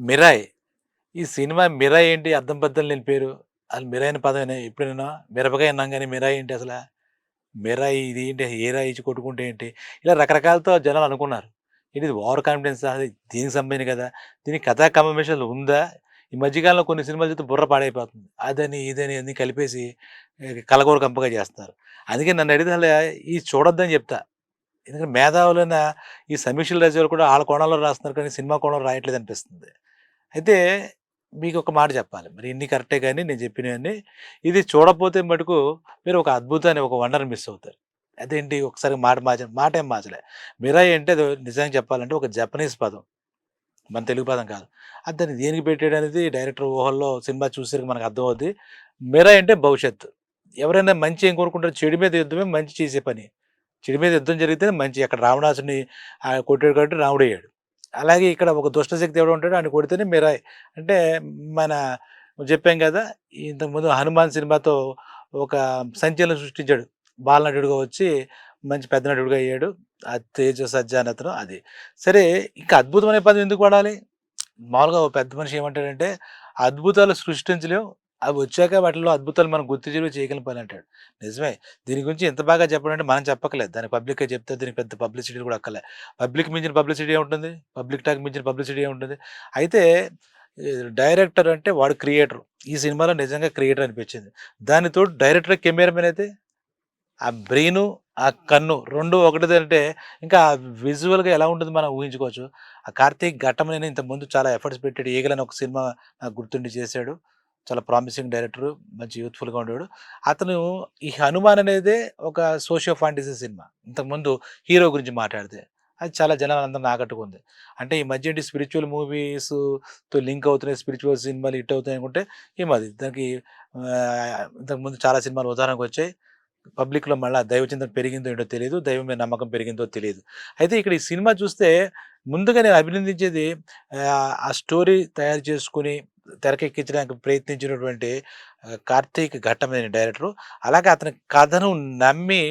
Mirai. ఈ cinema Mirai ఏంటి? అర్థం బద్దలు నేను పేరు. అది మిరాయిన అనే పదం ఎప్పుడైనా? మిరపకాయ అన్నాం కానీ మిరాయ్ ఏంటి అసలు? మిరాయ్ ఇది ఏంటి? ఏ ఇచ్చి కొట్టుకుంటే ఏంటి? ఇలా రకరకాలతో జనాలు అనుకున్నారు. ఇది ఓవర్ కాన్ఫిడెన్స్? అది దీనికి సంబంధించి కదా? దీనికి కథా కమర్షియల్ ఉందా? ఈ మధ్యకాలంలో కొన్ని సినిమాలు చూస్తే బుర్ర పాడైపోతుంది. అదని ఇదని అన్ని కలిపేసి కలగోర కలగూర కంపగా చేస్తారు అందుకే నన్ను అడిగితే ఇది ఈ చూడొద్దని చెప్తా. ఎందుకంటే మేధావులైన ఈ సమీక్షలు రాసేవాళ్ళు కూడా వాళ్ళ కోణంలో రాస్తున్నారు కానీ సినిమా కోణంలో రాయట్లేదు అనిపిస్తుంది. అయితే మీకు ఒక మాట చెప్పాలి. మరి ఇన్ని కరెక్టే కానీ నేను చెప్పినవన్నీ. ఇది చూడపోతే మటుకు మీరు ఒక అద్భుతాన్ని ఒక వండర్ మిస్ అవుతారు. అదేంటి? ఒకసారి మాట మార్చ మాట ఏం మార్చలే. మిరాయి అంటే అది నిజంగా చెప్పాలంటే ఒక జపనీస్ పదం. మన తెలుగు పదం కాదు. అది దాన్ని దేనికి పెట్టాడు అనేది డైరెక్టర్ ఊహల్లో సినిమా చూసరికి మనకు అర్థమవుద్ది. మిరాయి అంటే భవిష్యత్తు. ఎవరైనా మంచి ఏం కోరుకుంటారు చెడు మీద యుద్ధమే మంచి చేసే పని. చెడు మీద యుద్ధం జరిగితే మంచి. అక్కడ రావణాసుని ఆ, కొట్టాడు కాబట్టి రాముడయ్యాడు. అలాగే ఇక్కడ ఒక దుష్టశక్తి ఎవడు ఉంటాడో ఆయన కొడితేనే మిరాయి. అంటే మన చెప్పాం కదా ఇంతకుముందు హనుమాన్ సినిమాతో ఒక సంచలనం సృష్టించాడు. బాలనటుడుగా వచ్చి మంచి పెద్ద నటుడుగా అయ్యాడు. ఆ తేజ సజ్జానతను అది. సరే ఇంకా అద్భుతమైన పదం ఎందుకు వాడాలి? మామూలుగా ఒక పెద్ద మనిషి ఏమంటాడంటే అద్భుతాలు సృష్టించలేం అవి వచ్చాక వాటిలో అద్భుతాలు మనం గుర్తు చేయడం చేయగలం పని అంటాడు. నిజమే. దీని గురించి ఎంత బాగా చెప్పడం అంటే మనం చెప్పకలేదు. దాని పబ్లిక్గా చెప్తే దీనికి పెద్ద పబ్లిసిటీ కూడా అక్కలే పబ్లిక్ మించిన పబ్లిసిటీ ఉంటుంది పబ్లిక్ టాక్ మించిన పబ్లిసిటీ ఉంటుంది అయితే డైరెక్టర్ అంటే వాడు క్రియేటర్. ఈ సినిమాలో నిజంగా క్రియేటర్ అనిపించింది. దానితో డైరెక్టర్ కెమెరామెన్ అయితే ఆ బ్రెయిన్ ఆ కన్ను రెండు ఒకటిది అంటే ఇంకా విజువల్గా ఎలా ఉంటుంది మనం ఊహించుకోవచ్చు. ఆ కార్తీక్ ఘట్టం ఇంత ముందు చాలా ఎఫర్ట్స్ పెట్టాడు. ఈగలని ఒక సినిమా నాకు గుర్తుండి చేశాడు. చాలా ప్రామిసింగ్ డైరెక్టర్ మంచి యూత్ఫుల్గా ఉండేవాడు. అతను ఈ హనుమాన్ అనేది ఒక సోషియో ఫాంటసీ సినిమా ఇంతకుముందు హీరో గురించి మాట్లాడితే అది చాలా జనాలు జనాలందరిని ఆకట్టుకుంది. అంటే ఈ మధ్య ఏంటి స్పిరిచువల్ మూవీస్తో లింక్ అవుతున్నాయి స్పిరిచువల్ సినిమాలు హిట్ అవుతాయి అనుకుంటే ఈ మాది దానికి ఇంతకుముందు చాలా సినిమాలు ఉదాహరణకు వచ్చాయి. పబ్లిక్లో మళ్ళీ దైవచింతన పెరిగిందో ఏంటో తెలియదు దైవం మీద నమ్మకం పెరిగిందో తెలియదు. అయితే ఇక్కడ ఈ సినిమా చూస్తే ముందుగా నేను అభినందించేది ఆ, ఆ స్టోరీ తయారు చేసుకుని తెరకెక్కించడానికి ప్రయత్నించినటువంటి కార్తీక్ ఘట్టమైన డైరెక్టర్? అలాగే అతని కథను నమ్మి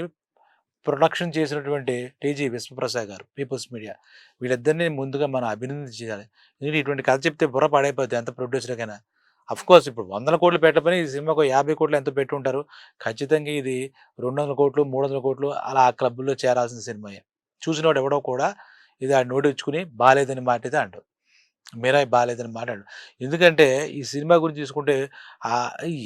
ప్రొడక్షన్ చేసినటువంటి టీజీ విశ్వప్రసాద్ గారు పీపుల్స్ మీడియా. వీళ్ళిద్దరిని ముందుగా మనం అభినందించాలి ఎందుకంటే ఇటువంటి కథ చెప్తే బుర్ర పడైపోద్ది ఎంత ప్రొడ్యూసర్కైనా అఫ్ కోర్స్ ఇప్పుడు వందల కోట్లు పెట్టపని ఈ సినిమాకు యాభై కోట్లు ఎంత పెట్టుంటారు? ఖచ్చితంగా ఇది రెండు వందల కోట్లు మూడు వందల కోట్లు అలా ఆ క్లబ్లో చేరాల్సిన సినిమాయే. చూసినవాడు ఎవడో కూడా ఇది ఆ నోటి ఇచ్చుకుని బాగాలేదని మాట అయితే అంటారు. మీరాయి బాగాలేదని మాట్లాడు. ఎందుకంటే ఈ సినిమా గురించి తీసుకుంటే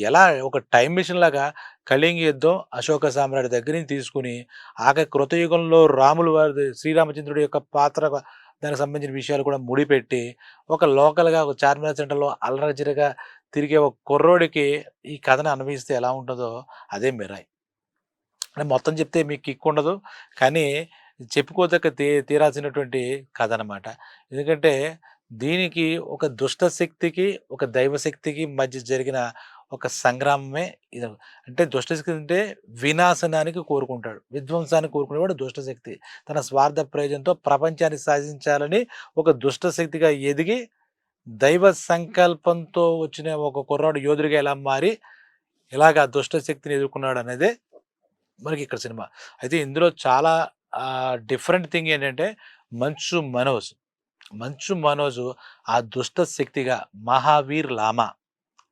ఎలా ఒక టైం మిషన్ లాగా కళింగ యుద్ధం అశోక సామ్రాట్ దగ్గర నుంచి తీసుకుని ఆఖరి కృతయుగంలో రాములు వారి శ్రీరామచంద్రుడి యొక్క పాత్ర దానికి సంబంధించిన విషయాలు కూడా ముడిపెట్టి ఒక లోకల్గా ఒక చార్మినార్ సెంటర్లో అల్లరచిరగా తిరిగే ఒక కుర్రోడికి ఈ కథను అనుభవిస్తే ఎలా ఉంటుందో అదే మిరాయి. అంటే మొత్తం చెప్తే మీకు కిక్ ఉండదు కానీ చెప్పుకోదక్క తీ తీరాల్సినటువంటి కథ అనమాట ఎందుకంటే దీనికి ఒక దుష్ట శక్తికి ఒక దైవశక్తికి మధ్య జరిగిన ఒక సంగ్రామమే ఇది. అంటే దుష్టశక్తి అంటే వినాశనానికి కోరుకుంటాడు. విధ్వంసాన్ని కోరుకునేవాడు దుష్టశక్తి తన స్వార్థ ప్రయోజనంతో ప్రపంచాన్ని సాధించాలని ఒక దుష్టశక్తిగా ఎదిగి దైవ సంకల్పంతో వచ్చిన ఒక కుర్రాడు యోధుడిగా ఎలా మారి ఇలాగ దుష్టశక్తిని ఎదుర్కొన్నాడు అనేది మనకి ఇక్కడ సినిమా. అయితే ఇందులో చాలా డిఫరెంట్ థింగ్ ఏంటంటే మంచు మనోజ్. మంచు మనోజు ఆ దుష్ట శక్తిగా మహావీర్ లామా.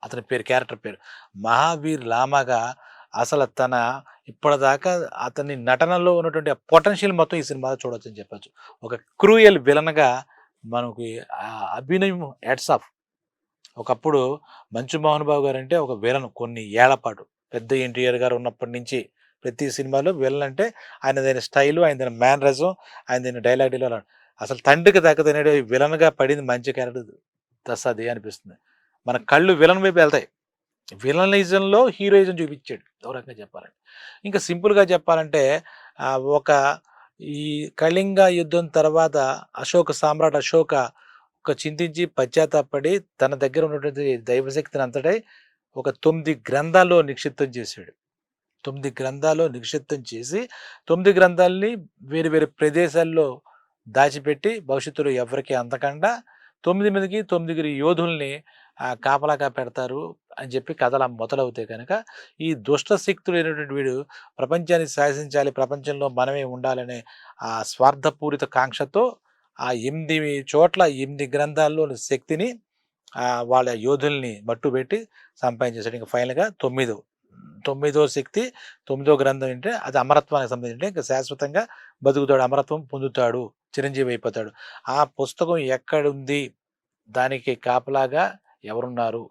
అతని పేరు క్యారెక్టర్ పేరు. మహావీర్ లామాగా అసలు తన ఇప్పటిదాకా అతని నటనలో ఉన్నటువంటి పొటెన్షియల్ మొత్తం ఈ సినిమాలో చూడవచ్చు అని చెప్పచ్చు. ఒక క్రూయల్ విలన్గా మనకి అభినయం హెడ్స్ ఆఫ్. ఒకప్పుడు మంచు మోహన్ బాబు గారు అంటే ఒక విలన్ కొన్ని ఏళ్ళ పాటు. పెద్ద ఎన్టీఆర్ గారు ఉన్నప్పటి నుంచి ప్రతి సినిమాలో విలన్ అంటే ఆయన స్టైలు ఆయన మేనరిజం ఆయన డైలాగ్ డీలో అసలు తండ్రికి తగ్గదనేది విలన్గా పడింది మంచి క్యారెక్టర్ దసది అనిపిస్తుంది. మన కళ్ళు విలన్ వైపు వెళ్తాయి. విలనిజంలో హీరోయిజం చూపించాడు. ఒక రకంగా చెప్పాలంటే. ఇంకా సింపుల్గా చెప్పాలంటే ఒక ఈ కళింగ యుద్ధం తర్వాత అశోక సామ్రాట్ అశోక ఒక చింతించి పశ్చాత్తాపడి తన దగ్గర ఉన్నటువంటి దైవశక్తిని అంతటై ఒక తొమ్మిది గ్రంథాల్లో నిక్షిప్తం చేశాడు. తొమ్మిది గ్రంథాల్లో నిక్షిప్తం చేసి తొమ్మిది గ్రంథాలని వేరు వేరు ప్రదేశాల్లో దాచిపెట్టి భవిష్యత్తులో ఎవరికి అందకుండా తొమ్మిది మందికి తొమ్మిదిగురి యోధుల్ని కాపలాగా పెడతారు అని చెప్పి కథలు మొదలవుతాయి కనుక ఈ దుష్ట శక్తుడైనటువంటి వీడు ప్రపంచాన్ని శాసించాలి ప్రపంచంలో మనమే ఉండాలనే ఆ స్వార్థపూరిత కాంక్షతో ఆ ఎనిమిది చోట్ల ఎనిమిది గ్రంథాల్లోని శక్తిని వాళ్ళ యోధుల్ని మట్టుబెట్టి సంపాదించేసాడు ఇంకా ఫైనల్గా తొమ్మిదో తొమ్మిదో శక్తి తొమ్మిదో గ్రంథం అంటే అది అమరత్వానికి సంబంధించి ఇంకా శాశ్వతంగా బతుకుతాడు అమరత్వం పొందుతాడు. చిరంజీవి అయిపోతాడు. ఆ పుస్తకం ఎక్కడుంది? దానికి కాపలాగా ఎవరున్నారు?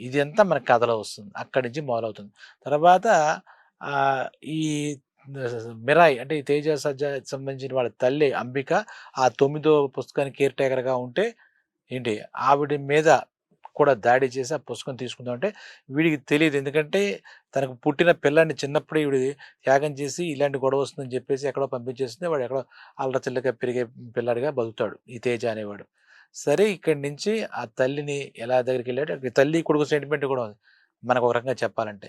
ఇది అంతా మన కథలో వస్తుంది. అక్కడి నుంచి మొదలవుతుంది. తర్వాత ఈ మిరాయి అంటే ఈ తేజ సజ్జ సంబంధించిన వాళ్ళ తల్లి అంబిక ఆ తొమ్మిదో పుస్తకానికి కేర్ టేకర్గా ఉంటే ఏంటి? ఆవిడ మీద కూడా దాడి చేసి ఆ పుస్తకం తీసుకుందాం అంటే వీడికి తెలియదు ఎందుకంటే తనకు పుట్టిన పిల్లాన్ని చిన్నప్పుడే వీడి త్యాగం చేసి ఇలాంటి గొడవ వస్తుందని చెప్పేసి ఎక్కడో పంపించేస్తే వాడు ఎక్కడో అల్లచిల్లగా పెరిగే పిల్లాడిగా బతుకుతాడు ఈ తేజ అనేవాడు. సరే ఇక్కడి నుంచి ఆ తల్లిని ఎలా దగ్గరికి వెళ్ళాడు? తల్లి కొడుకు సెంటిమెంట్ కూడా ఉంది. మనకు ఒక రకంగా చెప్పాలంటే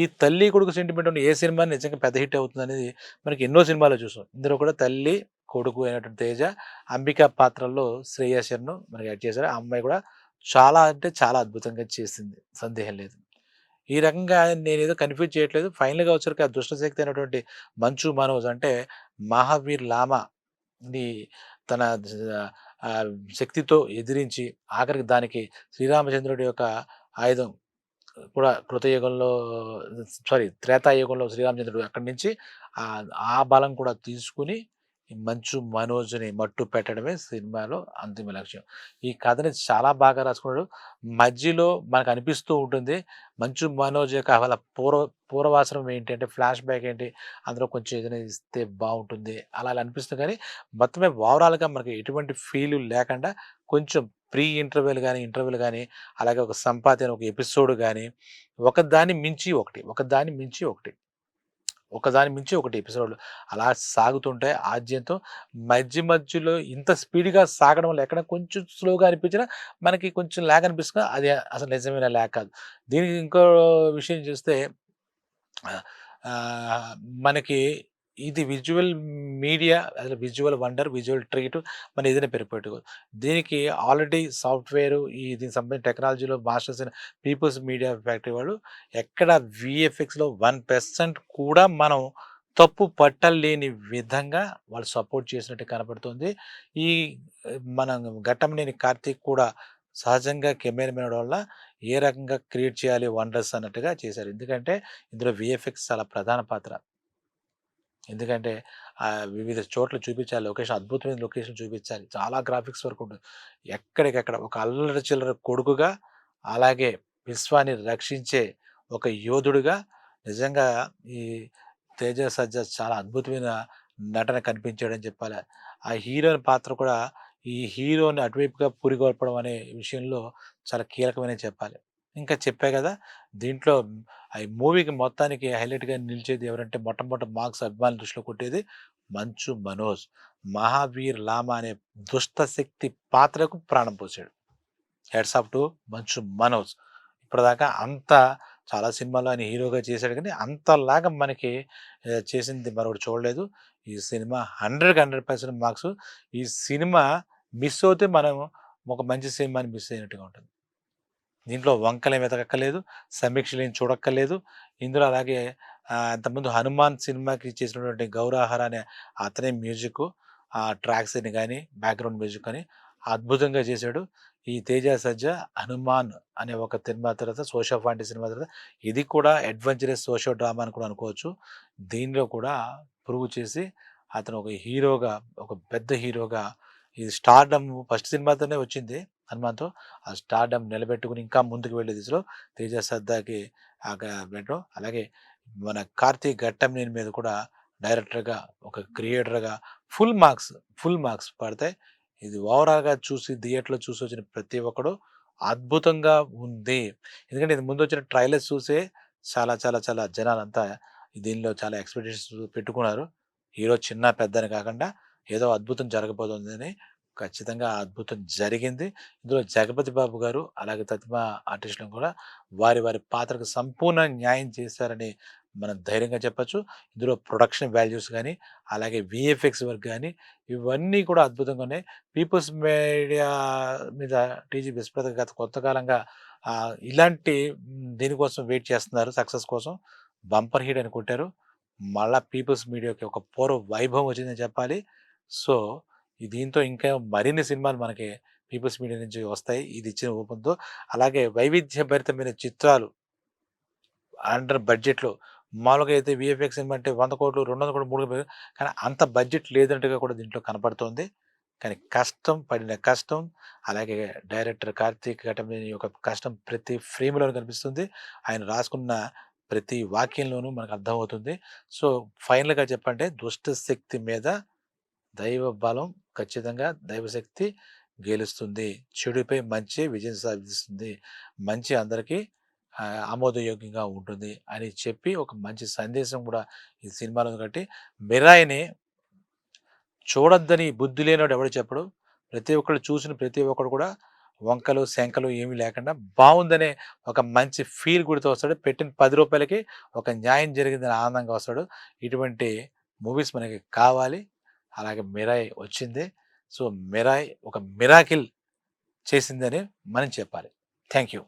ఈ తల్లి కొడుకు సెంటిమెంట్ ఉన్న ఏ సినిమా నిజంగా పెద్ద హిట్ అవుతుంది అనేది మనకి ఎన్నో సినిమాలు చూసాం. ఇందులో కూడా తల్లి కొడుకు అయినటువంటి తేజ అంబికా పాత్రల్లో శ్రేయాశర్ను మనకి యాడ్ చేశారు. ఆ అమ్మాయి కూడా చాలా అంటే చాలా అద్భుతంగా చేసింది. సందేహం లేదు. ఈ రకంగా నేను ఏదో కన్ఫ్యూజ్ చేయట్లేదు. ఫైనల్గా వచ్చరికి ఆ దుష్టశక్తి అయినటువంటి మంచు మనోజ్ అంటే మహావీర్ లామాని తన శక్తితో ఎదిరించి ఆఖరికి దానికి శ్రీరామచంద్రుడి యొక్క ఆయుధం కూడా కృతయుగంలో సారీ త్రేతాయుగంలో శ్రీరామచంద్రుడు అక్కడి నుంచి ఆ బలం కూడా తీసుకుని మంచు మనోజ్ని మట్టు పెట్టడమే సినిమాలో అంతిమ లక్ష్యం. ఈ కథని చాలా బాగా రాసుకున్నాడు. మధ్యలో మనకు అనిపిస్తూ ఉంటుంది మంచు మనోజ్ యొక్క వాళ్ళ పూర్వ పూర్వాసనం ఏంటి అంటే ఫ్లాష్ బ్యాక్ ఏంటి అందులో కొంచెం ఏదైనా ఇస్తే బాగుంటుంది అలా అనిపిస్తుంది కానీ మొత్తమే ఓవరాల్గా మనకి ఎటువంటి ఫీల్ లేకుండా కొంచెం ప్రీ ఇంటర్వ్యూలు కానీ ఇంటర్వ్యూలు కానీ అలాగే ఒక సంపాదన ఒక ఎపిసోడ్ కానీ ఒకదాన్ని మించి ఒకటి ఒకదాన్ని మించి ఒకటి. ఒకదాని మించి ఒకటి ఎపిసోడ్లు అలా సాగుతుంటాయి. ఆద్యంతో మధ్య మధ్యలో ఇంత స్పీడ్గా సాగడం వల్ల ఎక్కడ కొంచెం స్లోగా అనిపించినా మనకి కొంచెం ల్యాక్ అనిపిస్తుంది అది అసలు నిజమైన ల్యాక్ కాదు. దీనికి ఇంకో విషయం చూస్తే మనకి ఇది విజువల్ మీడియా అసలు విజువల్ వండర్ విజువల్ ట్రీట్ మన ఏదైనా పెరిగిపోయి దీనికి ఆల్రెడీ సాఫ్ట్వేర్ ఈ దీనికి సంబంధించిన టెక్నాలజీలో మాస్టర్స్ అయిన పీపుల్స్ మీడియా ఫ్యాక్టరీ వాళ్ళు ఎక్కడ విఎఫ్ఎక్స్లో వన్ పర్సెంట్ కూడా మనం తప్పు పట్టలేని విధంగా వాళ్ళు సపోర్ట్ చేసినట్టు కనబడుతుంది ఈ మన ఘట్టంనేని కార్తీక్ కూడా సహజంగా కెమెరామెన్ వల్ల ఏ రకంగా క్రియేట్ చేయాలి వండర్స్ అన్నట్టుగా చేశారు. ఎందుకంటే ఇందులో విఎఫ్ఎక్స్ చాలా ప్రధాన పాత్ర. ఎందుకంటే వివిధ చోట్ల చూపించాలి. లొకేషన్ అద్భుతమైన లొకేషన్ చూపించాలి. చాలా గ్రాఫిక్స్ వరకు ఉంటుంది ఎక్కడికెక్కడ ఒక అల్లరి చిల్లర కొడుకుగా అలాగే విశ్వాన్ని రక్షించే ఒక యోధుడుగా నిజంగా ఈ తేజ సజ్జ చాలా అద్భుతమైన నటన కనిపించాడని చెప్పాలి. ఆ హీరోయిన్ పాత్ర కూడా ఈ హీరోని అటువైపుగా పురిగొల్పడం అనే విషయంలో చాలా కీలకమైన చెప్పాలి. ఇంకా చెప్పా కదా! దీంట్లో ఈ మూవీకి మొత్తానికి హైలైట్గా నిలిచేది ఎవరంటే మొట్టమొదటి మార్క్స్ అభిమానుల దృష్టిలో కొట్టేది మంచు మనోజ్. మహావీర్ లామా అనే దుష్ట శక్తి పాత్రకు ప్రాణం పోసాడు. Heads off to Manchu Manoj. ఇప్పటిదాకా అంత చాలా సినిమాలు ఆయన హీరోగా చేశాడు కానీ అంతలాగా మనకి చేసింది మరొకటి చూడలేదు. ఈ సినిమా హండ్రెడ్కి హండ్రెడ్ పర్సెంట్ మార్క్స్. ఈ సినిమా మిస్ అవుతే మనం ఒక మంచి సినిమాని మిస్ అయినట్టుగా ఉంటుంది. దీంట్లో వంకలేం వెతకక్కలేదు సమీక్షలు ఏం చూడక్కర్లేదు. ఇందులో అలాగే అంతకుముందు హనుమాన్ సినిమాకి చేసినటువంటి గౌరాహర అనే అతనే మ్యూజిక్ ఆ ట్రాక్స్ అని కానీ బ్యాక్గ్రౌండ్ మ్యూజిక్ అని అద్భుతంగా చేశాడు. ఈ తేజ సజ్జ హనుమాన్ అనే ఒక సినిమా తర్వాత సోషో ఫాంటీ సినిమా తర్వాత ఇది కూడా అడ్వెంచరస్ సోషో డ్రామా అని కూడా అనుకోవచ్చు. దీనిలో కూడా ప్రూవ్ చేసి అతను ఒక హీరోగా ఒక పెద్ద హీరోగా ఇది స్టార్డమ్ ఫస్ట్ సినిమాతోనే వచ్చింది. హనుమాన్తో ఆ స్టార్డమ్ నిలబెట్టుకుని ఇంకా ముందుకు వెళ్ళే దిశలో తేజ సర్దాకి పెట్టడం అలాగే మన కార్తీక్ ఘట్టంనేని మీద కూడా డైరెక్టర్గా ఒక క్రియేటర్గా ఫుల్ మార్క్స్ ఫుల్ మార్క్స్ పడతాయి. ఇది ఓవరాల్గా చూసి థియేటర్లో చూసి వచ్చిన ప్రతి ఒక్కడు అద్భుతంగా ఉంది. ఎందుకంటే ఇది ముందు వచ్చిన ట్రైలర్స్ చూసే చాలా చాలా చాలా జనాలంతా దీనిలో చాలా ఎక్స్పెక్టేషన్స్ పెట్టుకున్నారు. హీరో చిన్న పెద్దని కాకుండా ఏదో అద్భుతం జరగబోతుందని ఖచ్చితంగా అద్భుతం జరిగింది. ఇందులో జగపతి బాబు గారు అలాగే తతిమ ఆర్టిస్టులు కూడా వారి వారి పాత్రకు సంపూర్ణ న్యాయం చేశారని మనం ధైర్యంగా చెప్పచ్చు. ఇందులో ప్రొడక్షన్ వాల్యూస్ కానీ అలాగే విఎఫ్ఎక్స్ వర్క్ కానీ ఇవన్నీ కూడా అద్భుతంగా ఉన్నాయి. పీపుల్స్ మీడియా మీద టీజీ బిస్ప్రత గత కొంతకాలంగా ఇలాంటి దీనికోసం వెయిట్ చేస్తున్నారు సక్సెస్ కోసం. బంపర్ హీట్ అని కొట్టారు. మళ్ళా పీపుల్స్ మీడియాకి ఒక పూర్వ వైభవం వచ్చిందని చెప్పాలి. సో ఈ దీంతో ఇంకా మరిన్ని సినిమాలు మనకి పీపుల్స్ మీడియా నుంచి వస్తాయి. ఇది ఇచ్చిన ఊపంతో. అలాగే వైవిధ్యభరితమైన చిత్రాలు అండర్ బడ్జెట్లో. మామూలుగా అయితే విఎఫ్ఎక్స్ సినిమా అంటే వంద కోట్లు రెండు వందల కోట్లు మూడు కోట్లు, కానీ అంత బడ్జెట్ లేదంటగా కూడా దీంట్లో కనపడుతోంది. కానీ కష్టం పడిన కష్టం అలాగే డైరెక్టర్ కార్తీక్ ఘటమనేని యొక్క కష్టం ప్రతి ఫ్రేమ్లోనూ కనిపిస్తుంది. ఆయన రాసుకున్న ప్రతి వాక్యంలోనూ మనకు అర్థమవుతుంది. సో ఫైనల్గా చెప్పంటే దుష్ట శక్తి మీద దైవ బలం ఖచ్చితంగా దైవశక్తి గెలుస్తుంది. చెడుపై మంచి విజయం సాధిస్తుంది. మంచి అందరికీ ఆమోదయోగ్యంగా ఉంటుంది అని చెప్పి ఒక మంచి సందేశం కూడా ఈ సినిమాలో కట్టి కాబట్టి మిరాయిని చూడొద్దని బుద్ధి లేనివాడు ఎవడు చెప్పడు. ప్రతి ఒక్కరు చూసిన ప్రతి ఒక్కడు కూడా వంకలు శంకలు ఏమీ లేకుండా బాగుందనే ఒక మంచి ఫీల్ గుడితో వస్తాడు. పెట్టిన పది రూపాయలకి ఒక న్యాయం జరిగిందని ఆనందంగా వస్తాడు. ఇటువంటి మూవీస్ మనకి కావాలి. అలాగే మిరాయ్ వచ్చింది. సో మిరాయ్ ఒక మిరాకిల్ చేసిందని మనం చెప్పాలి. Thank you